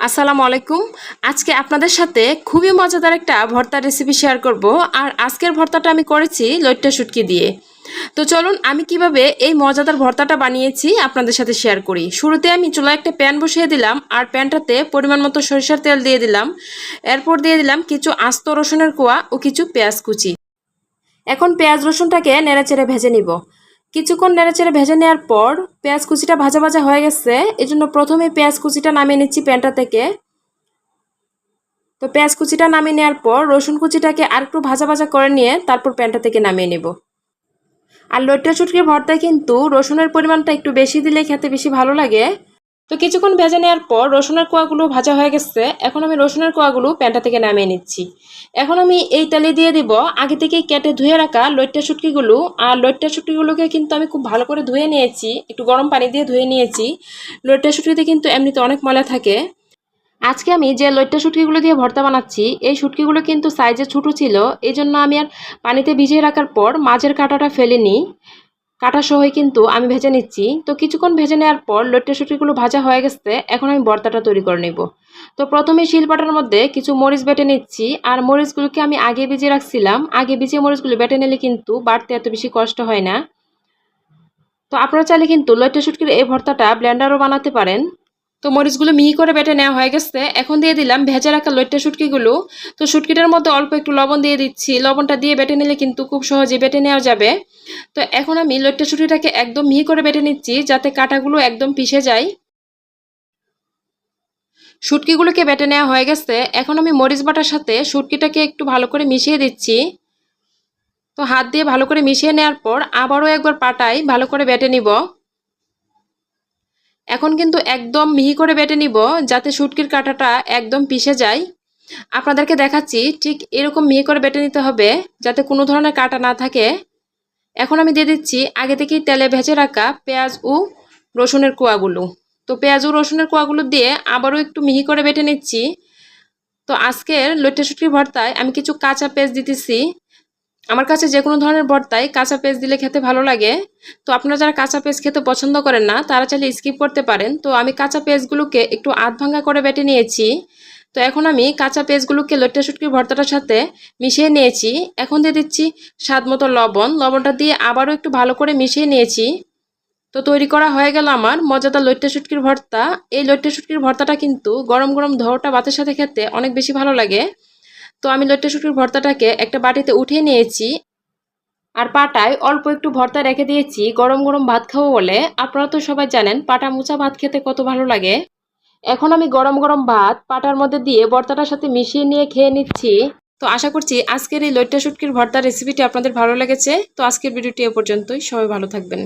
আসসালামু আলাইকুম। আজকে আপনাদের সাথে খুবই মজাদার একটা ভর্তার রেসিপি শেয়ার করব। আর আজকের ভর্তাটা আমি করেছি লইট্টা শুটকি দিয়ে। তো চলুন, আমি কীভাবে এই মজাদার ভর্তাটা বানিয়েছি আপনাদের সাথে শেয়ার করি। শুরুতে আমি চুলায় একটা প্যান বসিয়ে দিলাম আর প্যানটাতে পরিমাণ মতো সরিষার তেল দিয়ে দিলাম। এরপর দিয়ে দিলাম কিছু আস্ত রসুনের কোয়া ও কিছু পেঁয়াজ কুচি। এখন পেঁয়াজ রসুনটাকে নেড়েচেড়ে ভেজে নিব। কিছুক্ষণ নেড়েচেড়ে ভেজে নেওয়ার পর পেঁয়াজ কুচিটা ভাজা ভাজা হয়ে গেছে এই জন্য প্রথমে পেঁয়াজ কুচিটা নামিয়ে নিচ্ছি প্যানটা থেকে। তো পেঁয়াজ কুচিটা নামিয়ে নেওয়ার পর রসুন কুচিটাকে আর একটু ভাজা ভাজা করে নিয়ে তারপর প্যানটা থেকে নামিয়ে নেব। আর লইট্টা চুটকির ভর্তায় কিন্তু রসুনের পরিমাণটা একটু বেশি দিলে খেতে বেশি ভালো লাগে। তো কিছুক্ষণ ভেজে নেওয়ার পর রসুনের কোয়াগুলো ভাজা হয়ে গেছে। এখন আমি রসুনের কোয়াগুলো প্যানটা থেকে নামিয়ে নিচ্ছি। এখন আমি এই তেলে দিয়ে দিব আগে থেকেই কেটে ধুয়ে রাখা লইট্টা শুটকিগুলো। আর লইট্টা শুটকিগুলোকে কিন্তু আমি খুব ভালো করে ধুয়ে নিয়েছি। একটু গরম পানি দিয়ে ধুয়ে নিয়েছি। লইট্টা শুটকিতে কিন্তু এমনিতে অনেক ময়লা থাকে। আজকে আমি যে লইট্টা শুটকিগুলো দিয়ে ভর্তা বানাচ্ছি, এই শুটকিগুলো কিন্তু সাইজে ছোটো ছিল। এই জন্য আমি আর পানিতে ভিজিয়ে রাখার পর মাঝের কাঁটাটা ফেলিনি কাটা সহই কিন্তু আমি ভেজে নিচ্ছি। তো কিছুক্ষণ ভেজে নেওয়ার পর লট্টে সুটিগুলো ভাজা হয়ে গেছে, এখন আমি বর্তাটা তৈরি করে নেব। তো প্রথমে শিলপাটার মধ্যে কিছু মরিচ বেটে নিচ্ছি, আর মরিচগুলোকে আমি আগে ভিজে রাখছিলাম। আগে ভিজিয়ে মরিচগুলো বেটে নিলে কিন্তু বাড়তে এত বেশি কষ্ট হয় না। তো আপনারা চাইলে কিন্তু লট্টে সুটকির এই ভর্তাটা ব্ল্যান্ডারও বানাতে পারেন। তো মরিচগুলো মিহি করে বেটে নেওয়া হয়ে গেছে। এখন দিয়ে দিলাম ভেজা রাখা লইট্টা শুটকিগুলো। তো শুটকিটার মধ্যে অল্প একটু লবণ দিয়ে দিচ্ছি। লবণটা দিয়ে বেটে নিলে কিন্তু খুব সহজে বেটে নেওয়া যাবে। তো এখন আমি লইট্টা শুটকিটাকে একদম মিহি করে বেটে নিচ্ছি যাতে কাঁটাগুলো একদম পিষে যায়। শুটকিগুলোকে বেটে নেওয়া হয়ে গেছে। এখন আমি মরিচ বাটার সাথে শুটকিটাকে একটু ভালো করে মিশিয়ে দিচ্ছি। তো হাত দিয়ে ভালো করে মিশিয়ে নেওয়ার পর আবারও একবার পাটাই ভালো করে বেটে নিব। এখন কিন্তু একদম মিহি করে বেটে নিব যাতে শুটকির কাঁটাটা একদম পিষে যায়। আপনাদেরকে দেখাচ্ছি ঠিক এরকম মিহি করে বেটে নিতে হবে যাতে কোনো ধরনের কাঁটা না থাকে। এখন আমি দিয়ে দিচ্ছি আগে থেকেই তেলে ভেজে রাখা পেঁয়াজ ও রসুনের কোয়াগুলো। তো পেঁয়াজ ও রসুনের কোয়াগুলো দিয়ে আবারও একটু মিহি করে বেটে নিচ্ছি। তো আজকের লইট্টা শুটকির ভর্তায় আমি কিছু কাঁচা পেঁয়াজ দিতেছি। আমার কাছে যে কোনো ধরনের ভর্তায় কাঁচা পেঁয়াজ দিলে খেতে ভালো লাগে। তো আপনারা যারা কাঁচা পেঁয়াজ খেতে পছন্দ করেন না, তারা চাইলে স্কিপ করতে পারেন। তো আমি কাঁচা পেঁয়াজগুলোকে একটু আধ ভাঙ্গা করে বেটে নিয়েছি। তো এখন আমি কাঁচা পেঁয়াজগুলোকে লইট্টা শুটকির ভর্তাটার সাথে মিশিয়ে নিয়েছি। এখন দিয়ে দিচ্ছি স্বাদ মতো লবণ। লবণটা দিয়ে আবারও একটু ভালো করে মিশিয়ে নিয়েছি। তো তৈরি করা হয়ে গেল আমার মজাদার লইট্টা শুটকির ভর্তা। এই লইট্টা শুটকির ভর্তাটা কিন্তু গরম গরম ধোয়াটা ভাতের সাথে খেতে অনেক বেশি ভালো লাগে। তো আমি লইট্টা শুটকির ভর্তাটাকে একটা বাটিতে উঠিয়ে নিয়েছি আর পাটায় অল্প একটু ভর্তা রেখে দিয়েছি। গরম গরম ভাত খাব বলে। আপনারা তো সবাই জানেন পাটা মুচা ভাত খেতে কত ভালো লাগে। এখন আমি গরম গরম ভাত পাটার মধ্যে দিয়ে ভর্তাটার সাথে মিশিয়ে নিয়ে খেয়ে নিচ্ছি। তো আশা করছি আজকের এই লইট্টা শুটকির ভর্তার রেসিপিটি আপনাদের ভালো লেগেছে। তো আজকের ভিডিওটি এ পর্যন্তই। সবাই ভালো থাকবেন।